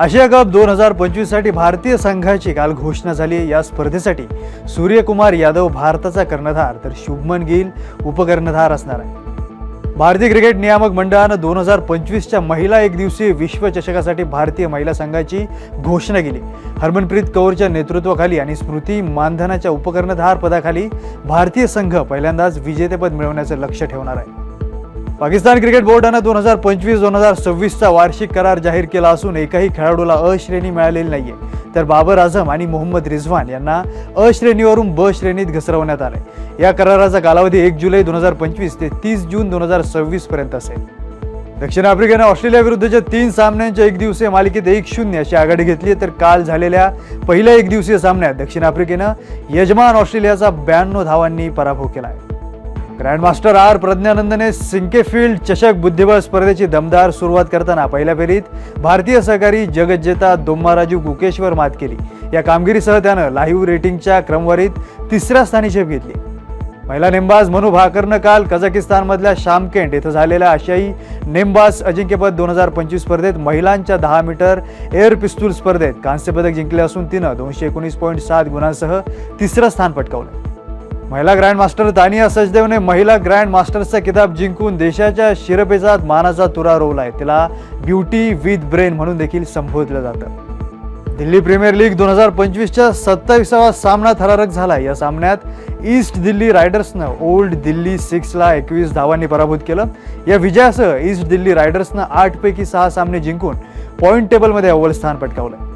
आशिया cup दोन हजार पंचवीससाठी भारतीय संघाची काल घोषणा झाली या स्पर्धेसाठी सूर्यकुमार यादव भारताचा कर्णधार. तर शुभमन गिल उपकर्णधार असणार आहे. भारतीय क्रिकेट नियामक मंडळानं दोन हजार पंचवीसच्या महिला एकदिवसीय विश्वचषकासाठी भारतीय महिला संघाची घोषणा केली. हरमनप्रीत कौरच्या नेतृत्वाखाली आणि स्मृती मानधनाच्या उपकर्णधार पदाखाली भारतीय संघ पहिल्यांदाच विजेतेपद मिळवण्याचं लक्ष ठेवणार आहे. पाकिस्तान क्रिकेट बोर्डानं दोन हजार पंचवीस दोन हजार सव्वीसचा वार्षिक करार जाहीर केला असून एकाही खेळाडूला अ श्रेणी मिळालेली नाहीये. तर बाबर आझम आणि मोहम्मद रिझवान यांना अ श्रेणीवरून ब श्रेणीत घसरवण्यात आले या कराराचा कालावधी एक जुलै दोन हजार पंचवीस ते तीस जून दोन हजार सव्वीस पर्यंत असेल. दक्षिण आफ्रिकेनं ऑस्ट्रेलिया विरुद्धच्या तीन सामन्यांच्या एक दिवसीय मालिकेत एक शून्य अशी आघाडी घेतली तर काल झालेल्या पहिल्या एक दिवसीय सामन्यात दक्षिण आफ्रिकेनं यजमान ऑस्ट्रेलियाचा ब्याण्णव धावांनी पराभव केला आहे ग्रँडमास्टर आर प्रज्ञानंदने सिंकेफिल्ड चषक बुद्धिबळ स्पर्धेची दमदार सुरुवात करताना पहिल्या फेरीत भारतीय सहकारी जगज्जेता दोम्माराजू गुकेशवर मात केली. या कामगिरीसह त्यानं लाईव्ह रेटिंगच्या क्रमवारीत तिसऱ्या स्थानी झेप घेतली. महिला नेमबाज मनू भाकरनं काल कझाकिस्तानमधल्या शामकेंट इथं झालेल्या आशियाई नेमबाज अजिंक्यपद दोन हजार पंचवीस स्पर्धेत महिलांच्या दहा मीटर एअर पिस्तूल स्पर्धेत कांस्यपदक जिंकले असून तिनं दोनशे एकोणीस पॉईंट सात गुणांसह तिसरं स्थान पटकावलं. महिला ग्रँडमास्टर दानिया सचदेवने महिला ग्रँड मास्टर्सचा किताब जिंकून देशाच्या शिरपेचात मानाचा तुरा रोवलाय. तिला ब्युटी विथ ब्रेन म्हणून देखील संबोधलं जातं. दिल्ली प्रीमियर लीग दोन हजार पंचवीसच्या सत्तावीसावा सामना थरारक झाला या सामन्यात ईस्ट दिल्ली रायडर्सनं ओल्ड दिल्ली सिक्सला एकवीस धावांनी पराभूत केलं. या विजयासह ईस्ट दिल्ली रायडर्सनं आठपैकी सहा सामने जिंकून पॉईंट टेबलमध्ये अव्वल स्थान पटकावलं